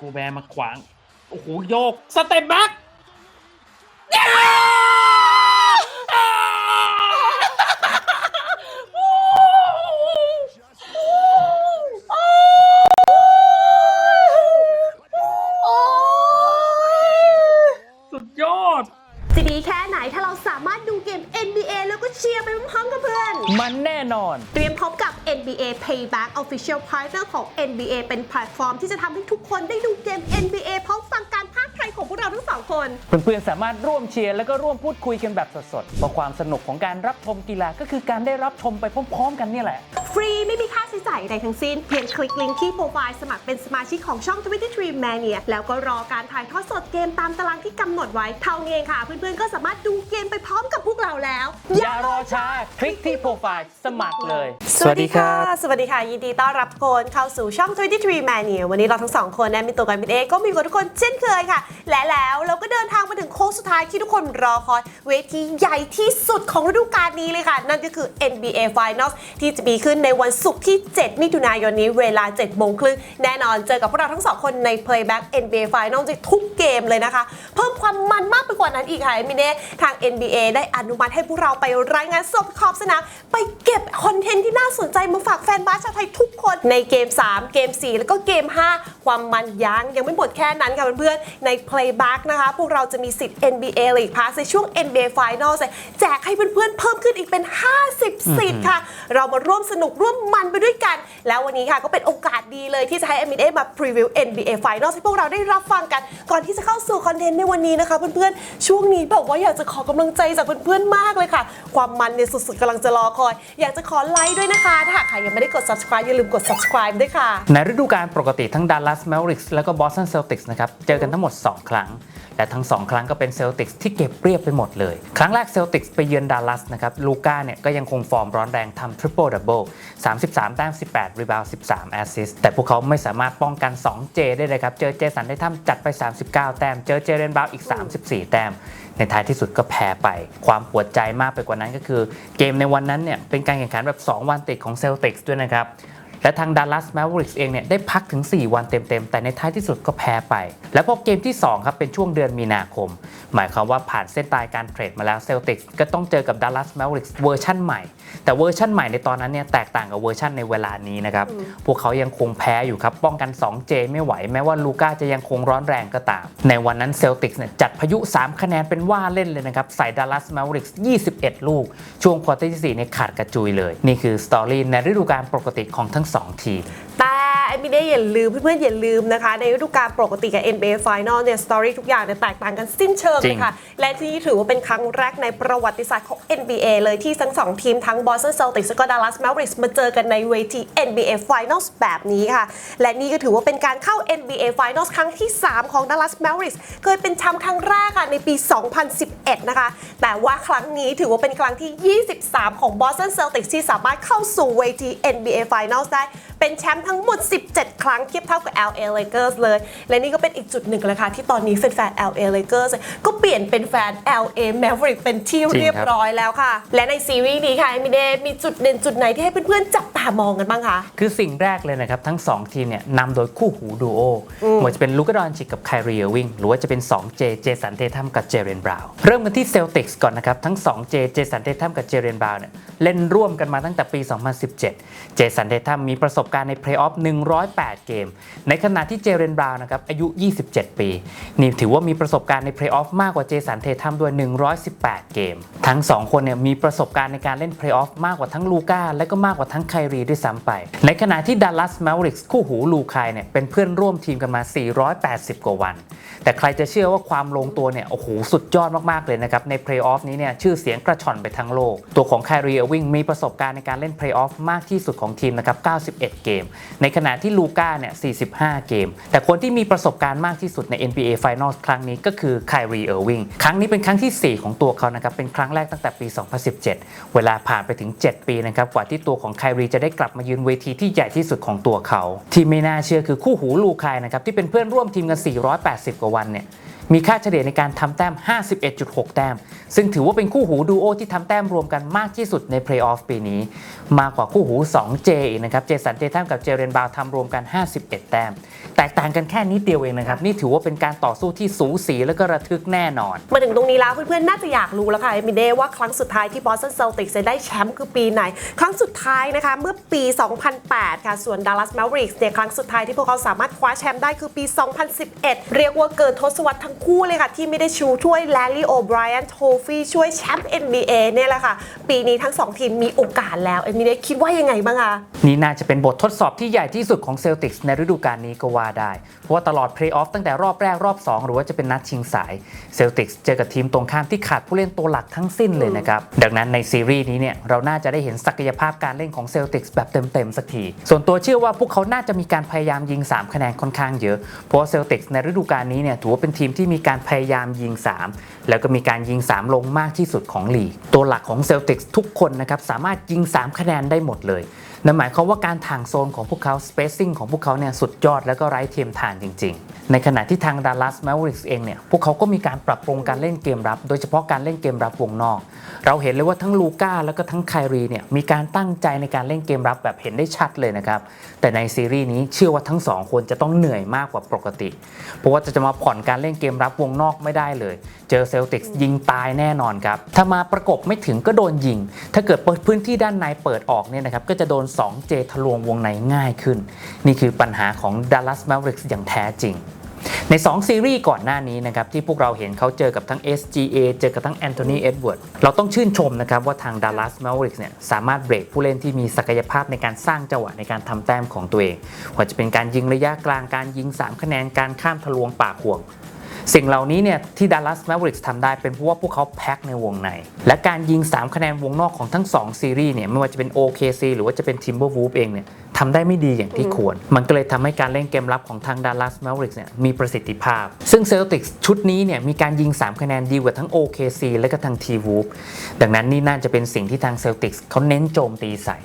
กูแบร์มาขวาง โอ้โห โยก สเต็ปแบ็กสุดยอด จะดีแค่ไหนถ้าเราสามารถดูเกม NBA แล้วก็เชียร์ไปพร้อมๆกับเพื่อน มันแน่นอน เตรียมพบกับ NBA Payback Official Partner ของ NBA เป็นแพลตฟอร์มที่จะทำให้ทุกคนได้ดูเกม NBA พร้อมฟังการพาก ย์ไทยของพวกเราทั้งสองคน เพื่อนๆ สามารถร่วมเชียร์แล้วก็ร่วมพูดคุยกันแบบสดๆเพราะความสนุกของการรับชมกีฬาก็คือการได้รับชมไปพร้อมๆ กันเนี่ยแหละ ฟรีไม่มีค่าใช้จ่ายใดทั้งสิ้น เพียงคลิกลิงก์ที่โปรไฟล์สมัครเป็นสมาชิกของช่อง 23 Mania แล้วก็รอการถ่ายทอดสดเกมตามตารางที่กำหนดไว้เท่านี้เองค่ะ เพื่อนๆ ก็สามารถดูเกมไปพร้อมกับพวกเราแล้ว อย่ารอช้าคลิกที่โปรไฟล์สมัครเลย สวัสดีค่ะ สวัสดีค่ะ ยินดีต้อนรับทุกคนเข้าสู่ช่อง 23 Mania วันนี้เราทั้งสองคนแนนมีตัวกันเป็นเองก็มีกับทุกคนเช่นเคยค่ะและแล้วเราก็เดินทางมาถึงโค้งสุดท้ายที่ทุกคนรอคอย เวทีใหญ่ที่สุดของฤดูกาลนี้เลยค่ะ นั่นก็คือ NBA Finals ที่จะมีขึ้นในวันศุกร์ที่ 7 มิถุนายนนี้เวลา 7 โมงครึ่งแน่นอนเจอกับพวกเราทั้งสองคนใน Playback NBA Finals ทุกเกมเลยนะคะ เพิ่มความมันมากไปกว่านั้นอีกค่ะมิเน่ทาง NBA ได้อนุมัติให้พวกเราไปรายงานสดขอบสนามไปเก็บคอนเทนต์ที่น่าสนใจมาฝากแฟนบาสชาวไทยทุกคนในเกม 3 เกม 4 แล้วก็เกม 5 ความมันยังยังไม่หมดแค่นั้นค่ะเพื่อนๆใน Playback นะคะ พวกเราจะมีสิทธิ์ NBA League Pass ในช่วง NBA Finals แจกให้เพื่อนๆเพิ่มขึ้นอีกเป็น 50 สิทธิ์ค่ะ เรามาร่วมสนุกร่วมมันไปด้วยกัน แล้ววันนี้ค่ะก็เป็นโอกาสดีเลยที่จะให้ NBA มาพรีวิว NBA Finals ให้พวกเราได้รับฟังกัน ก่อนที่จะเข้าสู่คอนเทนต์ในวันนี้นะคะ เพื่อนๆ ช่วงนี้บอกว่าอยากจะขอกำลังใจจากเพื่อนๆมากเลยค่ะ ความมันเนี่ยสุดๆกำลังจะรอคอย อยากจะขอไลค์ด้วยนะคะ ถ้าหากใครยังไม่ได้กด subscribe อย่าลืมกด subscribe ด้วยค่ะ ในฤดูกาลปกติทั้ง Dallas Mavericks แล้วก็ Boston Celtics นะครับเจอกันทั้งหมด 2ครั้ง และทั้ง 2 ครั้งก็เป็น Celtics ที่เก็บเรียบไปหมดเลย ครั้งแรก Celtics ไปเยือน Dallas นะครับลูก้าเนี่ยก็ยังคงฟอร์มร้อนแรงทำ Triple Double 33 แต้ม 18 รีบาวด์13 Assist แต่พวกเขาไม่สามารถป้องกัน 2J ได้เลยครับ เจอเจสันได้ทำจัดไป 39 แต้ม เจอเจเรนบาวอีก 34 แต้ม ในท้ายที่สุดก็แพ้ไป ความปวดใจมากไปกว่านั้นก็คือ เกมในวันนั้นเนี่ยเป็นการแข่งขันแบบ 2 วันติดของ Celtics ด้วยนะครับ และทาง Dallas Mavericks เองเนี่ยได้พักถึง 4 วันเต็มๆ แต่ในท้ายที่สุดก็แพ้ไป แล้วพอเกมที่ 2 ครับเป็นช่วงเดือนมีนาคม หมายความว่าผ่านเส้นตายการเทรดมาแล้ว Celtics ก็ต้องเจอกับ Dallas Mavericks เวอร์ชั่นใหม่ แต่เวอร์ชั่นใหม่ในตอนนั้นเนี่ยแตกต่างกับเวอร์ชั่นในเวลานี้นะครับพวกเขายังคงแพ้อยู่ครับป้องกัน 2J ไม่ไหวแม้ว่าลูก้าจะยังคงร้อนแรงก็ตาม ในวันนั้น Celtics เนี่ยจัดพายุ 3 คะแนนเป็นว่าเล่นเลยนะครับใส่ Dallas Mavericks 21 ลูก ช่วงควอเตอร์ที่4เนี่ยขาดกระจุยเลย นี่คือสตอรี่ในฤดูกาลปกติของทั้ง2 ทีมแต่ไอ้ไม่ได้อย่าลืมเพื่อนๆอย่าลืมนะคะ ในฤดูกาลปกติกับ NBA Final เนี่ยสตอรี่ทุกอย่างเนี่ยแตกต่างกันสิ้นเชิงจริเลงยค่ะ และที่นี่ถือว่าเป็นครั้งแรกในประวัติศาสตร์ของ NBA เลยที่ทั้งสองทีมทั้ง Boston Celtics และก็ Dallas Mavericks มาเจอกันในเวที NBA Finals แบบนี้ค่ะ และนี่ก็ถือว่าเป็นการเข้า NBA Finals ครั้งที่ 3 ของ Dallas Mavericks เคยเป็นแชมป์ครั้งแรกค่ะในปี 2011 นะคะ แต่ว่าครั้งนี้ถือว่าเป็นครั้งที่ 23 ของ Boston Celtics ที่สามารถเข้าสู่เวที NBA Finals ได้ เป็นแชมป์ทั้งหมด 17 ครั้งเทียบเท่ากับ LA Lakers เลย และนี่ก็เป็นอีกจุดหนึ่งเลยค่ะ ที่ตอนนี้แฟนๆ LA Lakers ก็เปลี่ยนเป็นแฟน LA Maverick เป็นที่เรียบร้อยแล้วค่ะ และในซีรีส์นี้ค่ะมิเดมีจุดเด่นจุดไหนที่ให้เพื่อนๆจับตามองกันบ้างคะคือสิ่งแรกเลยนะครับ ทั้ง 2 ทีมเนี่ยนำโดยคู่หูดูโอไม่ว่าจะเป็นลูกดอนชิกกับไครีเอวิงหรือว่าจะเป็น 2J เจสันเททัมกับเจเรนบราวน์เริ่มกันที่เซลติกส์ก่อนนะครับ ทั้ง 2J เจสันเททัมกับเจเรนบราวน์เนี่ยเล่นร่วมกันมาตั้งแต่ปี 2017 เจสันเททัมมีประสบการณ์ในเพลย์ออฟ108 เกม ในขณะที่เจเรนบราวน์นะครับอายุ 27 ปี นี่ถือว่ามีประสบการณ์ในเพลย์ออฟมากกว่าเจสันเททัมด้วย 118 เกม ทั้ง 2 คนเนี่ยมีประสบการณ์ในการเล่นเพลย์ออฟมากกว่าทั้งลูก้าและก็มากกว่าทั้งไครีด้วยซ้ำไป ในขณะที่ดัลลัสแมวริกส์คู่หูลูคายเนี่ยเป็นเพื่อนร่วมทีมกันมา 480 กว่าวัน แต่ใครจะเชื่อว่าความลงตัวเนี่ยโอ้โหสุดยอดมากๆเลยนะครับในเพลย์ออฟนี้เนี่ยชื่อเสียงกระชอนไปทั้งโลก ตัวของไครีเอวิงมีประสบการณ์ในการเล่นเพลย์ออฟมากที่สุดของทีมนะครับ91เกม ในขณะที่ลูก้าเนี่ย45 เกม แต่คนที่มีประสบการณ์มากที่สุดใน NBA Finals ครั้งนี้ก็คือไครีเอร์วิงครั้งนี้เป็นครั้งที่ 4 ของตัวเขานะครับ เป็นครั้งแรกตั้งแต่ปี 2017 เวลาผ่านไปถึง 7 ปีนะครับ กว่าที่ตัวของไครีจะได้กลับมายืนเวทีที่ใหญ่ที่สุดของตัวเขา ที่ไม่น่าเชื่อคือคู่หูลูคายนะครับที่เป็นเพื่อนร่วมทีมกัน 480 กว่าวันเนี่ย มีค่าเฉลี่ยในการทำแต้ม 51.6 แต้ม ซึ่งถือว่าเป็นคู่หูดูโอที่ทำแต้มรวมกันมากที่สุดในเพลย์ออฟปีนี้ มากกว่าคู่หู 2J อีกนะครับ เจสันเตทัมกับเจเรนบาวทำรวมกัน 51 แต้ม แตกต่างกันแค่นิดเดียวเองนะครับ นี่ถือว่าเป็นการต่อสู้ที่สูสีและก็ระทึกแน่นอน มาถึงตรงนี้แล้วเพื่อนๆ น่าจะอยากรู้แล้วค่ะเอมิเดว่าครั้งสุดท้ายที่บอสตันเซลติกจะได้แชมป์คือปีไหน ครั้งสุดท้ายนะคะเมื่อปี 2008 ค่ะส่วน Dallas Mavericks เนี่ยครั้งสุดท้ายที่พวกเขาสามารถคว้าแชมป์ได้คือปี 2011 เรียกว่าเกินทศวรรษทั้งคู่เลยค่ะ ที่ไม่ได้ชูถ้วยแลลี่โอไบรอันโทฟี่ช่วยแชมป์ NBA เนี่ยแหละค่ะ ปีนี้ทั้งสองทีมมีโอกาสแล้วเอ็มิเดคิดว่ายังไงบ้างคะนี่น่าจะเป็นบททดสอบที่ใหญ่ที่สุดของเซลติกส์ในฤดูกาลนี้ก็ว่าได้ เพราะว่าตลอดเพลย์ออฟตั้งแต่รอบแรกรอบ 2 หรือว่าจะเป็นนัดชิงสายเซลติกส์เจอกับทีมตรงข้ามที่ขาดผู้เล่นตัวหลักทั้งสิ้นเลยนะครับ ดังนั้นในซีรีส์นี้เนี่ยเราน่าจะได้เห็นศักยภาพการเล่นของเซลติกส์แบบเต็มๆสักที ส่วนตัวเชื่อว่าพวกเขาน่าจะมีการพยายามยิง 3 คะแนนค่อนข้างเยอะเพราะเซลติกส์ในฤดูกาลนี้เนี่ยถือว่าเป็นทีมที่ที่มีการพยายามยิง 3 แล้วก็มีการยิง 3 ลงมากที่สุดของลีก ตัวหลักของเซลติกส์ทุกคนนะครับสามารถยิง 3 คะแนนได้หมดเลยนั่นหมายความว่าการถ่างโซนของพวกเขา spacing ของพวกเขาเนี่ยสุดยอดแล้วก็ไร้เทียมทานจริง ๆ ในขณะที่ทาง Dallas Mavericks เองเนี่ยพวกเขาก็มีการปรับปรุงการเล่นเกมรับ โดยเฉพาะการเล่นเกมรับวงนอก เราเห็นเลยว่าทั้งลูก้าแล้วก็ทั้งไครีเนี่ยมีการตั้งใจในการเล่นเกมรับแบบเห็นได้ชัดเลยนะครับ แต่ในซีรีส์นี้เชื่อว่าทั้งสองคนจะต้องเหนื่อยมากกว่าปกติ เพราะว่าจะมาผ่อนการเล่นเกมรับวงนอกไม่ได้เลย เจอเซลติกส์ยิงตายแน่นอนครับถ้ามาประกบไม่ถึงก็โดนยิง ถ้าเกิดเปิดพื้นที่ด้านในเปิดออกเนี่ยนะครับก็จะโดน 2J ทะลวงวงในง่ายขึ้น นี่คือปัญหาของ Dallas Mavericks อย่างแท้จริง ใน 2 ซีรีส์ก่อนหน้านี้นะครับที่พวกเราเห็นเขาเจอกับทั้ง SGA เจอกับทั้งแอนโทนีเอ็ดเวิร์ดเราต้องชื่นชมนะครับว่าทาง Dallas Mavericks เนี่ยสามารถเบรกผู้เล่นที่มีศักยภาพในการสร้างจังหวะในการทำแต้มของตัวเองว่าจะเป็นการยิงระยะกลางการยิง 3 คะแนนการข้ามทะลวงปากห่วงสิ่งเหล่านี้เนี่ยที่ Dallas Mavericks ทำได้เป็นเพราะว่าพวกเขาแพ็คในวงใน และการยิง 3 คะแนนวงนอกของทั้ง 2 ซีรีส์เนี่ยไม่ว่าจะเป็น OKC หรือว่าจะเป็น Timberwolves เองเนี่ย ทำได้ไม่ดีอย่างที่ควร มันก็เลยทำให้การเล่นเกมรับของทาง Dallas Mavericks เนี่ยมีประสิทธิภาพ ซึ่ง Celtics ชุดนี้เนี่ยมีการยิง 3 คะแนนดีกว่าทั้ง OKC และก็ทาง T-Wolves ดังนั้นนี่น่าจะเป็นสิ่งที่ทาง Celtics เขาเน้นโจมตีใส่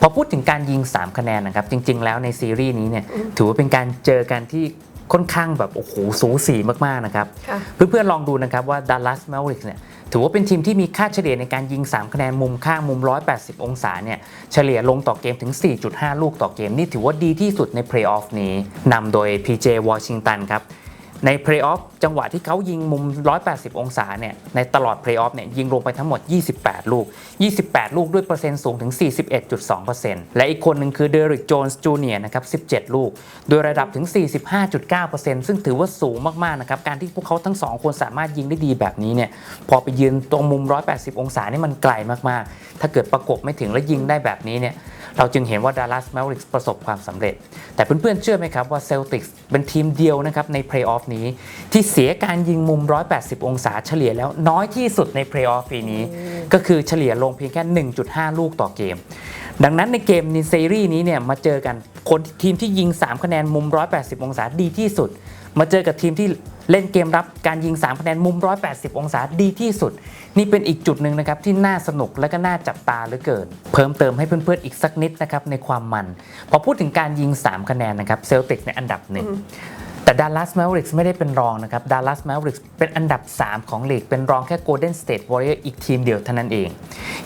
พอพูดถึงการยิง 3 คะแนนนะครับ จริง ๆ แล้วในซีรีส์นี้เนี่ยถือว่าเป็นการเจอกันที่ ค่อนข้างแบบโอ้โหสูสีมากๆนะครับค่ะเพื่อนๆลองดูนะครับว่า Dallas Mavericks เนี่ยถือว่าเป็นทีมที่มีค่าเฉลี่ยในการยิง 3 คะแนนมุมข้างมุม 180 องศาเนี่ยเฉลี่ยลงต่อเกมถึง 4.5 ลูกต่อเกม นี่ถือว่าดีที่สุดในเพลย์ออฟนี้นำโดย PJ Washington ครับในเพลย์ออฟ จังหวะที่เขายิงมุม 180 องศาเนี่ยในตลอดเพลย์ออฟเนี่ยยิงลงไปทั้งหมด 28 ลูก 28 ลูกด้วยเปอร์เซ็นต์สูงถึง 41.2%และอีกคนหนึ่งคือเดริกโจนส์จูเนียร์นะครับ 17 ลูก โดยระดับถึง 45.9%ซึ่งถือว่าสูงมากๆนะครับการที่พวกเขาทั้งสองคนสามารถยิงได้ดีแบบนี้เนี่ยพอไปยืนตรงมุม 180 องศานี่มันไกลมากๆ ถ้าเกิดประกบไม่ถึงและยิงได้แบบนี้เนี่ยเราจึงเห็นว่า Dallas Mavericks ประสบความสำเร็จ แต่เพื่อนๆเชื่อไหมครับว่า Celtics เป็นทีมเดียวนะครับในเพลย์ออฟนี้ที่เสียการยิงมุม 180 องศาเฉลี่ยแล้วน้อยที่สุดในเพลย์ออฟปีนี้ ก็คือเฉลี่ยลงเพียงแค่ 1.5 ลูกต่อเกม ดังนั้นในเกมในซีรีส์นี้เนี่ยมาเจอกันคนทีมที่ยิง 3 คะแนนมุม 180 องศาดีที่สุด มาเจอกับทีมที่เล่นเกมรับการยิง 3 คะแนนมุม 180 องศาดีที่สุด นี่เป็นอีกจุดหนึ่งนะครับที่น่าสนุกและก็น่าจับตาเหลือเกิน เพิ่มเติมให้เพื่อนๆอีกสักนิดนะครับในความมัน พอพูดถึงการยิง 3 คะแนนนะครับเซลติกในอันดับหนึ่ง แต่ Dallas Mavericks ไม่ได้เป็นรองนะครับ Dallas Mavericks เป็นอันดับ 3 ของลีก เป็นรองแค่ Golden State Warriors อีกทีมเดียวเท่านั้นเอง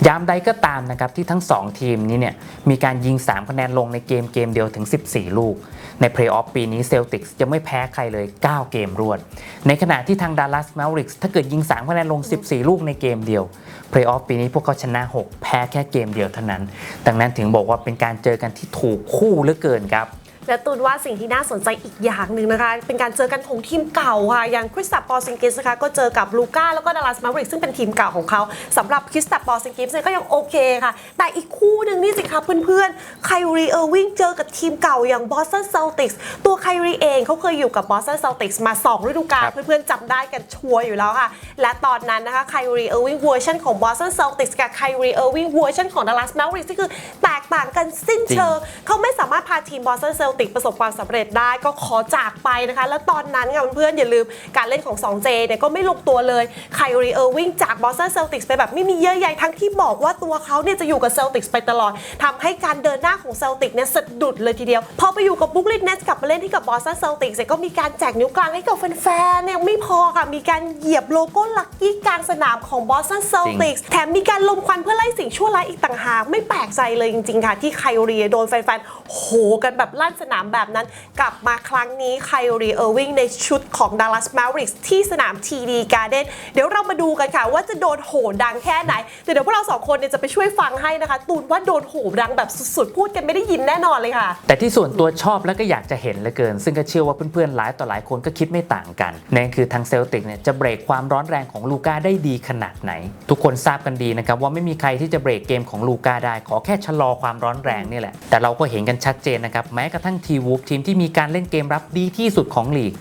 ยามใดก็ตามนะครับที่ทั้ง 2 ทีมนี้เนี่ยมีการยิง 3 คะแนนลงในเกมเกมเดียวถึง 14 ลูก ในเพลย์ออฟปีนี้ Celtics จะไม่แพ้ใครเลย 9 เกมรวด ในขณะที่ทาง Dallas Mavericks ถ้าเกิดยิง 3 คะแนนลง 14 ลูกในเกมเดียวเพลย์ออฟปีนี้พวกเขาชนะ 6 แพ้แค่เกมเดียวเท่านั้น ดังนั้นถึงบอกว่าเป็นการเจอกันที่ถูกคู่เหลือเกินครับ และตูนว่าสิ่งที่น่าสนใจอีกอย่างหนึ่งนะคะ เป็นการเจอกันของทีมเก่าค่ะ อย่างคริสตัปปอร์ซิงกิสนะคะก็เจอกับลูก้าแล้วก็ดัลลัสมาริกซึ่งเป็นทีมเก่าของเขาสำหรับคริสตัปปอร์ซิงกิสเนี่ยก็ยังโอเคค่ะ แต่อีกคู่หนึ่งนี่สิคะเพื่อนๆไครีเออร์วิงเจอกับทีมเก่าอย่างบอสตันเซลติกส์ตัวไครีเองเขาเคยอยู่กับบอสตันเซลติกส์มา 2 ฤดูกาลครับเพื่อนๆจำได้กันชัวร์อยู่แล้วค่ะ และตอนนั้นนะคะไครีเออร์วิงเวอร์ชันของบอสตันเซลติกส์กับไครีเออร์วิงเวอร์ชันของดัลลัสมาริกที่คือแตกต่างกันสิ้นเชิงเขาไม่สามารถพาทีมบอสตันเซลติกประสบความสำเร็จได้ก็ขอจากไปนะคะ แล้วตอนนั้นค่ะเพื่อนๆอย่าลืมการเล่นของ 2J เนี่ยก็ไม่ลงตัวเลยไคลรีเออร์วิงจากบอสตันเซลติกไปแบบไม่มีเยื่อใยทั้งที่บอกว่าตัวเขาเนี่ยจะอยู่กับเซลติกไปตลอดทำให้การเดินหน้าของเซลติกเนี่ยสะดุดเลยทีเดียว พอไปอยู่กับบุคลินเนสกลับมาเล่นที่กับบอสตันเซลติกเสร็จก็มีการแจกนิ้วกลางให้กับแฟนๆเนี่ยไม่พอค่ะมีการเหยียบโลโก้ลักกี้กลางสนามของบอสตันเซลติกแถมมีการลมควันเพื่อไล่สิ่งชั่วร้ายอีกต่างหากไม่แปลกใจเลยจริงๆค่ะที่ไคลรีโดนแฟนๆโหกันแบบลั่นสนามแบบนั้น กลับมาครั้งนี้ไคลรีเออร์วิงในชุดของ Dallas Mavericks ที่สนาม TD Garden เดี๋ยวเรามาดูกันค่ะ ว่าจะโดนโหดังแค่ไหน แต่เดี๋ยวพวกเราสองคนเนี่ยจะไปช่วยฟังให้นะคะ ตูนว่าโดนโหดังแบบสุดๆ พูดกันไม่ได้ยินแน่นอนเลยค่ะ แต่ที่ส่วนตัวชอบและก็อยากจะเห็นเหลือเกิน ซึ่งก็เชื่อว่าเพื่อนๆหลายต่อหลายคนก็คิดไม่ต่างกันนั่นคือทางเซลติกเนี่ยจะเบรกความร้อนแรงของลูก้าได้ดีขนาดไหน ทุกคนทราบกันดีนะครับว่าไม่มีใครที่จะเบรกเกมของลูก้าได้ขอแค่ชะลอความร้อนแรงนี่แหละแต่เราก็เห็นกันชัดเจนนะครับแม้กระทั่งทีวูฟทีมที่มีการเล่นเกมรับดีที่สุดของลีก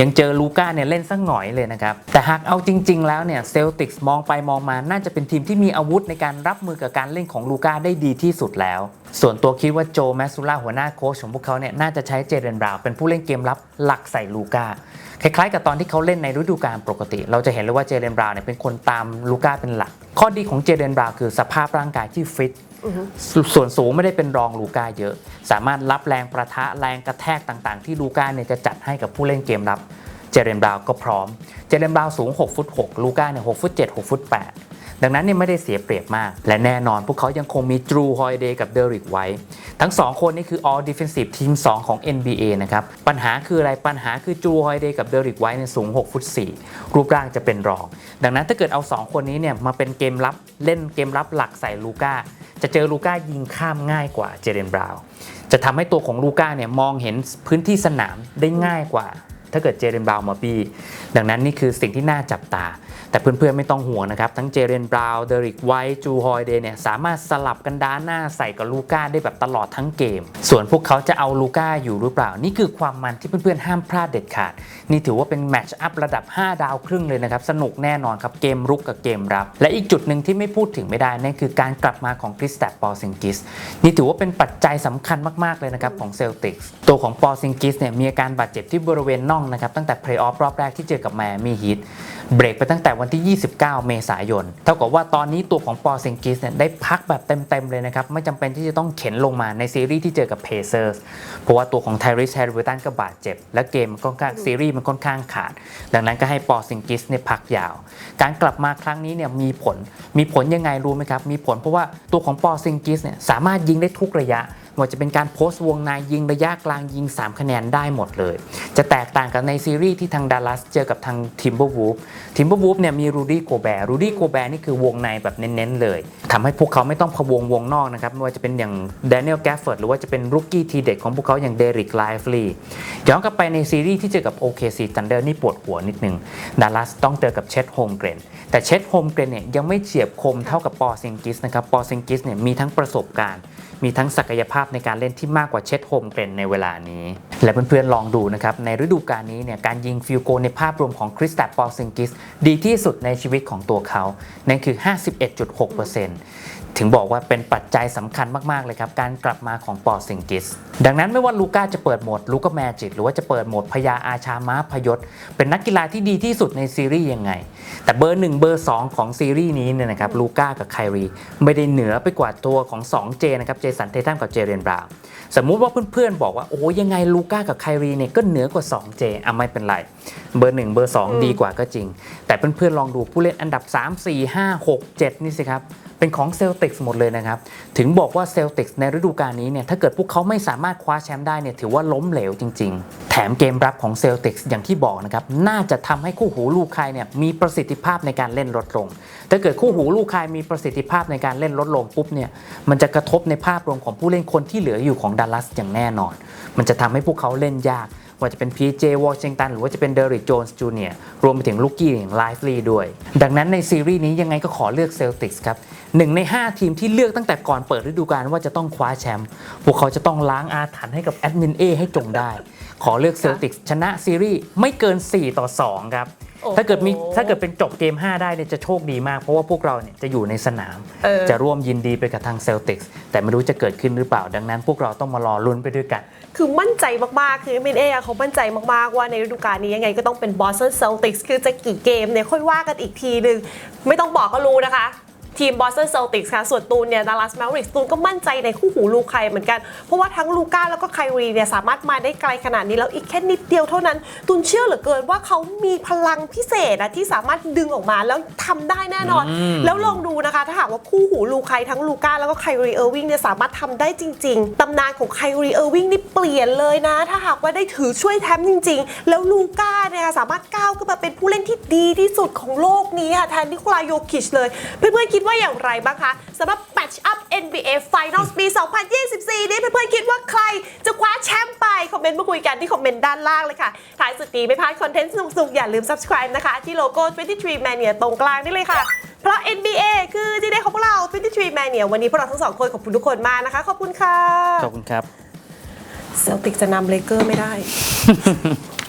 ยังเจอลูก้าเนี่ยเล่นสักหน่อยเลยนะครับ แต่หากเอาจริง ๆ แล้วเนี่ยเซลติกส์มองไปมองมาน่าจะเป็นทีมที่มีอาวุธในการรับมือกับการเล่นของลูก้าได้ดีที่สุดแล้ว ส่วนตัวคิดว่าโจแมสซูล่าหัวหน้าโค้ชของพวกเขาเนี่ยน่าจะใช้เจเรนบราวเป็นผู้เล่นเกมรับหลักใส่ลูก้าคล้ายๆกับตอนที่เขาเล่นในฤดูกาลปกติ เราจะเห็นเลยว่าเจเรนบราวเนี่ยเป็นคนตามลูก้าเป็นหลัก ข้อดีของเจเรนบราวคือสภาพร่างกายที่ฟิต ส่วนสูงไม่ได้เป็นรองลูก้าเยอะ สามารถรับแรงประทะแรงกระแทกต่างๆ ที่ลูก้าเนี่ยจะจัดให้กับผู้เล่นเกมรับ เจเรมบราวน์ก็พร้อม เจเรมบราวสูง 6 ฟุต 6 ลูก้าเนี่ย6ฟุต 7 6 ฟุต 8 ดังนั้นเนี่ยไม่ได้เสียเปรียบมาก และแน่นอนพวกเขายังคงมีดรูฮอยเดย์กับเดริกไว้ ทั้ง 2 คนนี่คือ all defensive ทีม2ของ NBA นะครับ ปัญหาคืออะไรปัญหาคือจูฮอยเดย์กับเดริกไว้เนี่ยสูง 6 ฟุต 4 รูปร่างจะเป็นรอง ดังนั้นถ้าเกิดเอา 2 คนนี้เนี่ยมาเป็นเกมรับเล่นเกมรับหลักใส่ลูก้าจะเจอลูก้ายิงข้ามง่ายกว่าเจเรนบราวจะทำให้ตัวของลูก้าเนี่ยมองเห็นพื้นที่สนามได้ง่ายกว่า ถ้าเกิดเจเรนบราวมาบี้ดังนั้นนี่คือสิ่งที่น่าจับตา แต่เพื่อนๆไม่ต้องห่วงนะครับ ทั้งเจเรนบราวน์เดริกไวท์จูฮอยเดย์เนี่ยสามารถสลับกันด้านหน้าใส่กับลูก้าได้แบบตลอดทั้งเกม ส่วนพวกเขาจะเอาลูก้าอยู่หรือเปล่า นี่คือความมันที่เพื่อนๆห้ามพลาดเด็ดขาด นี่ถือว่าเป็นแมตช์อัพระดับ 5 ดาวครึ่งเลยนะครับ สนุกแน่นอนครับเกมรุกกับเกมรับ และอีกจุดหนึ่งที่ไม่พูดถึงไม่ได้นั่นคือการกลับมาของคริสตัปปอร์ซิงกิสนี่ถือว่าเป็นปัจจัยสำคัญมากๆเลยนะครับของเซลติกส์ตัวของปอร์ซิงกิสเนี่ยมีอาการบาดเจ็บที่บริเวณน่องนะครับตั้งแต่เพลย์ออฟรอบแรกที่เจอกับแมมี่ฮีท เบรกไปตั้งแต่วันที่ 29 เมษายน เท่ากับว่าตอนนี้ตัวของปอร์ซิงกิสเนี่ยได้พักแบบเต็ม ๆ เลยนะครับ ไม่จำเป็นที่จะต้องเข็นลงมาในซีรีส์ที่เจอกับเพเซอร์สเพราะว่าตัวของไทริสแฮร์ริตันก็บาดเจ็บ และเกมมันค่อนข้างซีรีส์มันค่อนข้างขาด ดังนั้นก็ให้ปอร์ซิงกิสเนี่ยพักยาว การกลับมาครั้งนี้เนี่ยมีผลมีผลยังไงรู้ไหมครับมีผลเพราะว่าตัวของปอร์ซิงกิสเนี่ยสามารถยิงได้ทุกระยะ ว่าจะเป็นการโพสต์วงในยิงระยะกลางยิง 3 คะแนนได้หมดเลย จะแตกต่างกับในซีรีส์ที่ทางดัลลัสเจอกับทางทิมเบอร์วูฟทิมเบอร์วูฟเนี่ยมีรูดี้โกแบร์รูดี้โกแบร์นี่คือวงในแบบเน้นๆเลยทำให้พวกเขาไม่ต้องพะวงวงนอกนะครับไม่ว่าจะเป็นอย่างแดเนียลแกฟเฟิร์ดหรือว่าจะเป็นรุกกี้ทีเด็ดของพวกเขาอย่างเดริกไลฟ์ลีย้อนกลับไปในซีรีส์ที่เจอกับ OKC Thunder นี่ปวดหัวนิดนึงดัลลัสต้องเจอกับเช t โฮมเกรนแต่เชดโฮมเกรนเนี่ยยังไม่เฉียบคมเท่ากับปอซิงกิสนะครับปอซิงกิสเนี่ยมีทั้งประสบการณ์ มีทั้งศักยภาพในการเล่นที่มากกว่าเชดโฮมเกรนในเวลานี้ และเพื่อนๆลองดูนะครับ ในฤดูกาลนี้เนี่ยการยิงฟิลโกในภาพรวมของคริสตัปปอซิงกิสดีที่สุดในชีวิตของตัวเขานั่นคือ 51.6% ถึงบอกว่าเป็นปัจจัยสำคัญมากๆเลยครับ การกลับมาของปอซิงกิส ดังนั้นไม่ว่าลูก้าจะเปิดโหมดลูก้าแมจิกหรือว่าจะเปิดโหมดพญาอาชาม้าพยศ เป็นนักกีฬาที่ดีที่สุดในซีรีส์ยังไง แต่เบอร์ 1 เบอร์ 2 ของซีรีส์นี้เนี่ยนะครับลูก้ากับไครีไม่ได้เหนือไปกว่าตัวของ 2J นะครับเจสันเททัมกับเจเรนบราวสมมุติว่าเพื่อนๆบอกว่าโอ้ยังไงลูก้ากับไครีเนี่ยก็เหนือกว่า 2J อะไม่เป็นไร เบอร์ 1 เบอร์ 2 ดีกว่าก็จริง แต่เพื่อนๆลองดูผู้เล่นอันดับ 3 4 5 6 7 นี่สิครับ เป็นของเซลติกส์หมดเลยนะครับ ถึงบอกว่าเซลติกส์ในฤดูกาลนี้เนี่ยถ้าเกิดพวกเขาไม่สามารถคว้าแชมป์ได้เนี่ยถือว่าล้มเหลวจริง ๆ แถมเกมรับของเซลติกส์อย่างที่บอกนะครับ น่าจะทำให้คู่หูลูกใครเนี่ยมีประสิทธิภาพในการเล่นลดลง ถ้าเกิดคู่หูลูกใครมีประสิทธิภาพในการเล่นลดลงปุ๊บเนี่ยมันจะกระทบในภาพรวมของผู้เล่นคนที่เหลืออยู่ของดัลลัสอย่างแน่นอน มันจะทำให้พวกเขาเล่นยาก ว่าจะเป็น PJ Washington หรือว่าจะเป็นเดริจโจนส์จูเนียร์รวมไปถึงลูกกี้อย่างไลฟ์ลีด้วย ดังนั้นในซีรีส์นี้ยังไงก็ขอเลือกเซลติกส์ครับหนึ่งใน 5 ทีมที่เลือกตั้งแต่ก่อนเปิดฤดูกาลว่าจะต้องคว้าแชมป์พวกเขาจะต้องล้างอาถรรพ์ให้กับแอดมินเอให้จงได้ ขอเลือกเซลติกส์ชนะซีรีส์ไม่เกิน 4 ต่อ 2 ครับ ถ้าเกิดมีถ้าเกิดเป็นจบเกม 5 ได้เนี่ยจะโชคดีมาก เพราะว่าพวกเราเนี่ยจะอยู่ในสนามเออจะร่วมยินดีไปกับทางเซลติกแต่ไม่รู้จะเกิดขึ้นหรือเปล่า ดังนั้นพวกเราต้องมารอลุ้นไปด้วยกัน คือมั่นใจมาก ๆ คือเมนเอะเขามั่นใจมาก ๆ ว่าในฤดูกาลนี้ยังไงก็ต้องเป็นบอสตันเซลติกส์คือจะกี่เกมเนี่ยค่อยว่ากันอีกทีหนึ่งไม่ต้องบอกก็รู้นะคะ ทีมบอสตันเซลติกส์ค่ะ ส่วนตูนเนี่ยดัลลัสแมวริกตูนก็มั่นใจในคู่หูลูใครเหมือนกัน เพราะว่าทั้งลูก้าแล้วก็ไครีเนี่ยสามารถมาได้ไกลขนาดนี้แล้วอีกแค่นิดเดียวเท่านั้น ตูนเชื่อเหลือเกินว่าเขามีพลังพิเศษอะที่สามารถดึงออกมาแล้วทำได้แน่นอนอืมแล้วลองดูนะคะ ถ้าหากว่าคู่หูลูใครทั้งลูก้าแล้วก็ไครีเออร์วิงเนี่ยสามารถทำได้จริง ๆตำนานของไครีเออร์วิงนี่เปลี่ยนเลยนะ ถ้าหากว่าได้ถือช่วยแทมป์จริง ๆ แล้วลูก้าเนี่ยสามารถก้าวขึ้นมาเป็นผู้เล่นที่ดีที่สุดของโลกนี้ค่ะแทนนิโคลาโยคิชเลยเพื่อนๆคิดว่าอย่างไรบ้างคะสำหรับ Match Up NBA Finals ปี 2024 นี้เพื่อนๆคิดว่าใครจะคว้าแชมป์ไป คอมเมนต์มาคุยกันที่คอมเมนต์ด้านล่างเลยค่ะท้ายสุดนี้ไม่พลาดคอนเทนต์สนุกๆ อย่าลืม subscribe นะคะ ที่โลโก้ 23 Mania ตรงกลางนี่เลยค่ะ เพราะ NBA คือที่ได้ของพวกเรา 23 Mania วันนี้พวกเราทั้งสองคนขอบคุณทุกคนมากนะคะ ขอบคุณค่ะขอบคุณครับเซลติกจะนำเลเกอร์ไม่ได้